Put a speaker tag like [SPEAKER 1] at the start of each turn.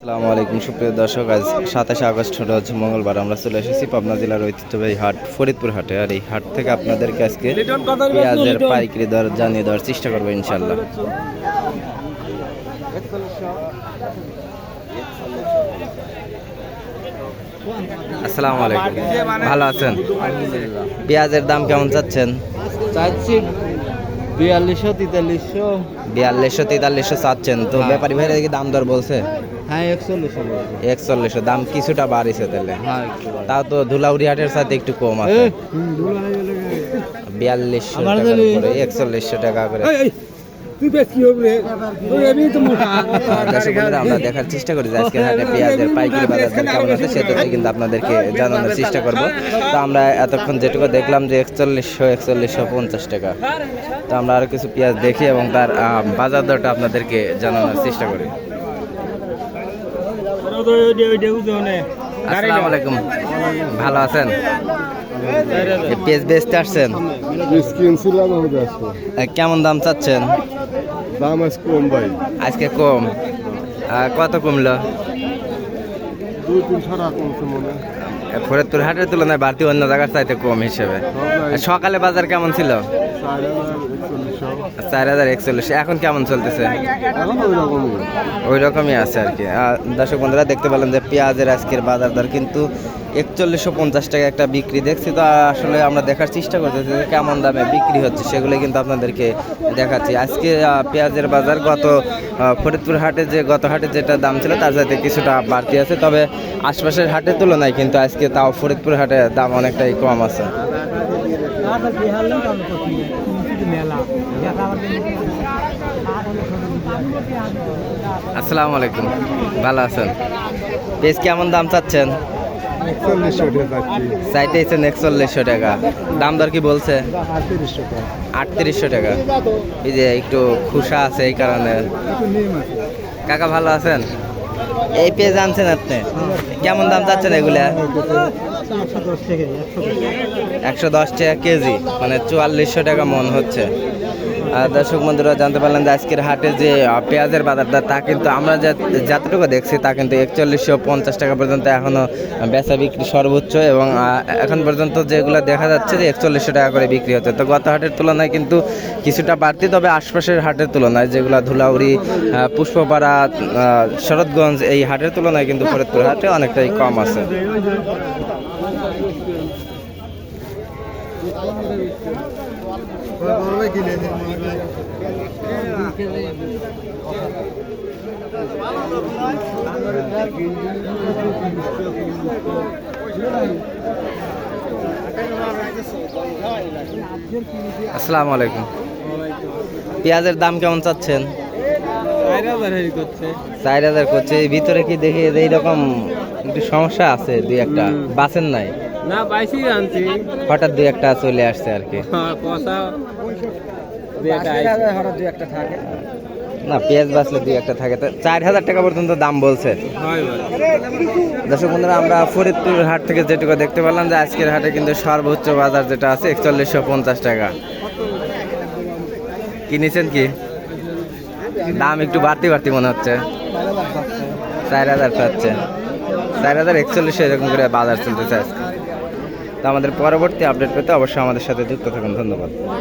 [SPEAKER 1] আসসালামু আলাইকুম সুপ্রিয় দর্শক আজ সাতাশে আগস্ট রোজ মঙ্গলবার। আমরা চলে এসেছি পাবনা জেলার ঐতিহ্যবাহী হাট ফরিদপুর হাটে। আর এই হাট থেকে আপনাদেরকে আজকে পেঁয়াজের পাইকারি দর জানিয়ে দেওয়ার চেষ্টা করব ইনশাল্লাহ আসসালামু আলাইকুম। ভালো আছেন? পেঁয়াজের দাম কেমন চাচ্ছেন?
[SPEAKER 2] চাচ্ছি বিয়াল্লিশশো তেতাল্লিশশো।
[SPEAKER 1] বিয়াল্লিশশো তেতাল্লিশশো চাচ্ছেন। তো ব্যাপারী ভাইরা কি দাম দর বলছে?
[SPEAKER 2] হ্যাঁ একচল্লিশশো
[SPEAKER 1] একচল্লিশশো দাম কিছুটা বাড়িছে তাহলে।
[SPEAKER 2] হ্যাঁ
[SPEAKER 1] তাও তো ধুলাউড়ি হাটের সাথে একটু কম আছে।
[SPEAKER 2] হয়ে।
[SPEAKER 1] বিয়াল্লিশশো টাকার একচল্লিশশো টাকা করে।
[SPEAKER 2] তুই বেশ কি হবে রে? তো মোটা।
[SPEAKER 1] আমরা দেখার চেষ্টা করি যে আজকের হাটে পেঁয়াজের পাইকারি বাজার দর কেমন আছে সেটা কিন্তু আপনাদেরকে জানানোর চেষ্টা করব তো আমরা এতক্ষণ যেটুকু দেখলাম যে একচল্লিশশো একচল্লিশশো পঞ্চাশ টাকা তো আমরা আরও কিছু পেঁয়াজ দেখি এবং তার আহ, বাজার দরটা আপনাদেরকে জানানোর চেষ্টা করি আসসালামু আলাইকুম ভালো আছেন পেঁয়াজ বেচতে আসছেন? কেমন দাম চাচ্ছেন?
[SPEAKER 2] দাম আজ কম ভাই।
[SPEAKER 1] আজকে কম। কত কমলো। ফরিদপুর হাটের তুলনায় বাড়তি অন্য জায়গার চাইতে কম হিসেবে। সকালে বাজার কেমন ছিল?
[SPEAKER 2] চার হাজার
[SPEAKER 1] একচল্লিশ এখন কেমন চলতেছে?
[SPEAKER 2] ওই রকমই।
[SPEAKER 1] আছে আর কি। দর্শক বন্ধুরা দেখতে পেলাম যে পেঁয়াজের আজকের বাজার দর কিন্তু একচল্লিশশো পঞ্চাশ টাকা একটা বিক্রি। দেখছি তো আসলে আমরা দেখার চেষ্টা করতেছি কেমন দামে বিক্রি হচ্ছে, সেগুলো কিন্তু আপনাদেরকে দেখাচ্ছি। আজকে পেঁয়াজের বাজার গত ফরিদপুর হাটে যে, গত হাটে যেটা দাম ছিল তার সাথে কিছুটা বাড়তি আছে, তবে আশপাশের হাটের তুলনায় কিন্তু আজকে তাও ফরিদপুর হাটে দাম অনেকটাই কম আছে। আসসালামু আলাইকুম, ভালো আছেন? পেঁয়াজ কেমন দাম চাচ্ছেন? চাইতেছেন একচল্লিশশো টাকা। দাম দর কি বলছে?
[SPEAKER 2] আটত্রিশশো টাকা।
[SPEAKER 1] এই যে একটু খুশা আছে এই কারণে। কাকা ভালো আছেন? এই পেঁয়াজ আনছেন আপনি? কেমন দাম চাচ্ছেন এগুলা?
[SPEAKER 2] একশো দশ টাকা
[SPEAKER 1] কেজি মানে চুয়াল্লিশশো টাকা মন হচ্ছে। দর্শক বন্ধুরা, জানতে পারলেন যে আজকের হাটে যে পেঁয়াজের বাজারটা তা কিন্তু আমরা যতটুকু দেখছি তা কিন্তু একচল্লিশশো পঞ্চাশ টাকা পর্যন্ত এখনও বেচা বিক্রি সর্বোচ্চ এবং এখন পর্যন্ত যেগুলো দেখা যাচ্ছে যে একচল্লিশশো টাকা করে বিক্রি হচ্ছে। তো গত হাটের তুলনায় কিন্তু কিছুটা বাড়তি, তবে আশপাশের হাটের তুলনায় যেগুলো ধুলাউড়ি পুষ্পপাড়া শরৎগঞ্জ, এই হাটের তুলনায় কিন্তু ফরিদপুর হাটে অনেকটাই কম আছে। আসসালামু আলাইকুম। পেঁয়াজের দাম কেমন চাচ্ছেন? চার হাজার করছে। এই ভিতরে কি দেখি যে এইরকম একটু সমস্যা আছে দুই একটা? বাসেন নাই?
[SPEAKER 2] না পাইছি আনছি।
[SPEAKER 1] হঠাৎ দুই একটা চলে আসছে আর কি।
[SPEAKER 2] হঠাৎ দুই একটা থাকে।
[SPEAKER 1] না পেঁয়াজ বাঁচলে দুই একটা থাকে। তো চার হাজার টাকা পর্যন্ত দাম বলছে। দর্শক বন্ধুরা আমরা ফরিদপুর হাট থেকে যেটুকু দেখতে পেলাম যে আজকের হাটে কিন্তু সর্বোচ্চ বাজার যেটা আছে একচল্লিশশো পঞ্চাশ টাকা। কিনেছেন কি? দাম একটু বাড়তি বাড়তি মনে হচ্ছে। চার হাজার পাচ্ছে। চার হাজার একচল্লিশশো এরকম করে বাজার চলতেছে আজকে। তো আমাদের পরবর্তী আপডেট পেতে অবশ্যই আমাদের সাথে যুক্ত থাকুন। ধন্যবাদ।